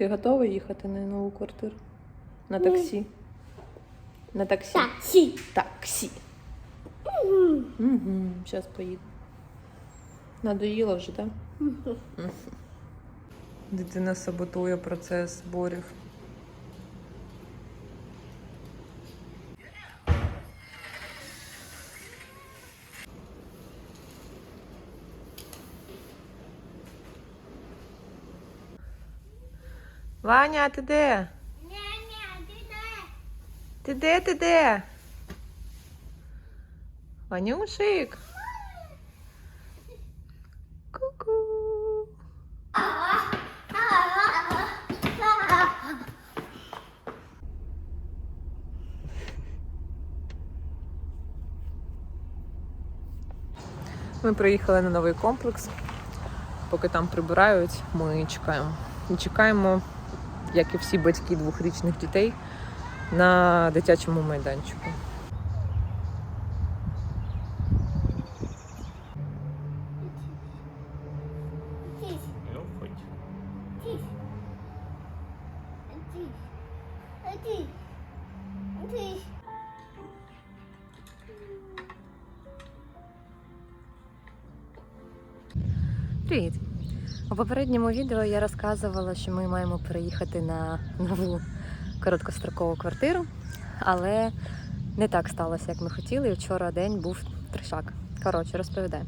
Ти готова їхати на нову квартиру? На таксі? На таксі? Таксі. Таксі. Угу. Зараз поїду. Надоїло вже, так? Дитина саботує процес зборів. Ваня, ти де? Ти де, ти де? Ванюшик. Ку-ку. Ми приїхали на новий комплекс. Поки там прибирають, ми чекаємо. І чекаємо, як і всі батьки двохрічних дітей, на дитячому майданчику. Привіт! У попередньому відео я розказувала, що ми маємо переїхати на нову короткострокову квартиру, але не так сталося, як ми хотіли. І вчора день був тришак. Коротше, розповідаю.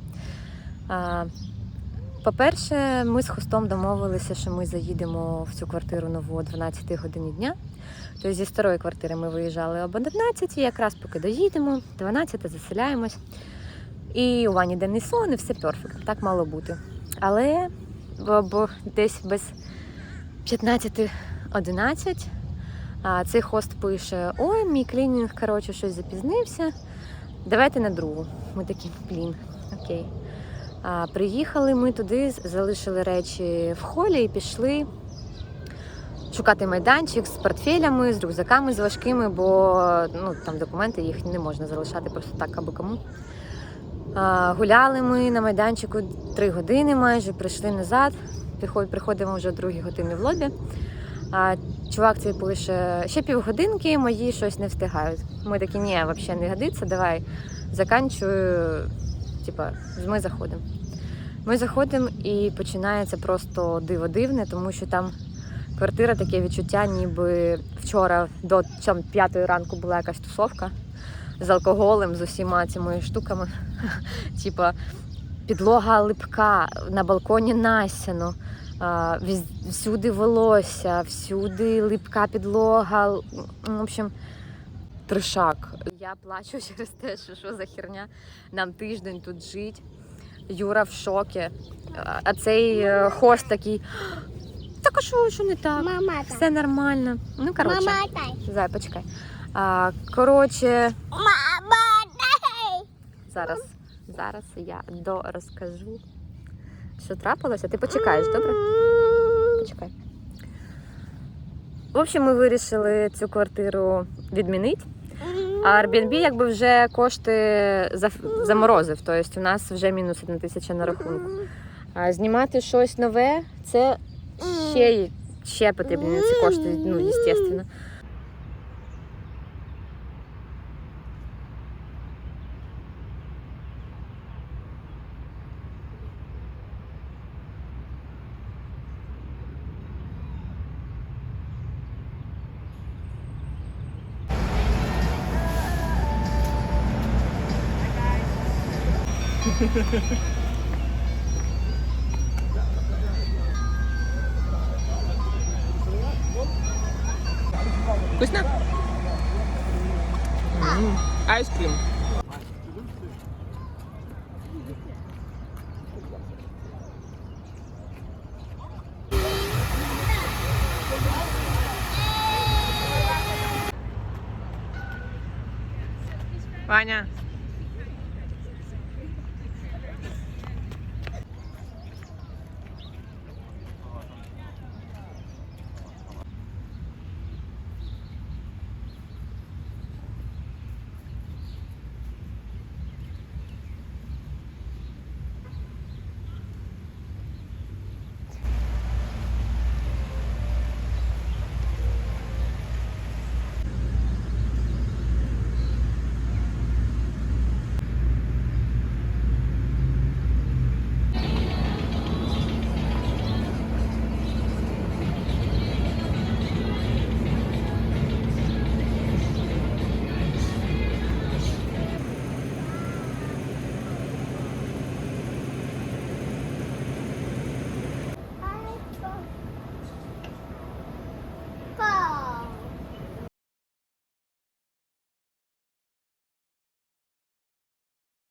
По-перше, ми з хостом домовилися, що ми заїдемо в цю квартиру нову о 12 годині дня. Тобто зі старої квартири ми виїжджали об 11, якраз поки доїдемо, 12 заселяємось. І у Вані денний сон, і все перфект. Так мало бути. Але бо, десь без 15-11 а, цей хост пише: Ой, мій клінінг, коротше, щось запізнився. Давайте на другу. Ми такі, блін, окей. А, приїхали ми туди, залишили речі в холі і пішли шукати майданчик з портфелями, з рюкзаками, з важкими, бо ну, там документи їх не можна залишати просто так або кому. Гуляли ми на майданчику три години майже, прийшли назад. Приходимо вже о години в лобі. Чувак цей пише, ще півгодинки, мої щось не встигають. Ми такі, ні, взагалі не годиться, давай заканчую. Типа, ми заходимо. Ми заходимо і починається просто диво дивне, тому що там квартира таке відчуття, ніби вчора до п'ятої ранку була якась тусовка з алкоголем, з усіма цими штуками. Типа підлога липка, на балконі насяно, всюди волосся, всюди липка підлога. ну, В общем, трешак. Я плачу через те, що що за херня. Нам тиждень тут жить. Юра в шокі. А- цей е, хост такий. Так а що, що не так? Мама Все нормально. Ну, коротше, Мама дай. зай, почекай. А, коротше. Зараз, зараз я дорозкажу, що трапилося. Ти почекаєш, добре? Почекай. В общем, ми вирішили цю квартиру відмінити. А Airbnb якби вже кошти заморозив. Тобто у нас вже мінус одна тисяча на рахунку. А знімати щось нове це ще, ще потрібні ці кошти, ну, звісно. Вкусно? Айскрим. Ваня,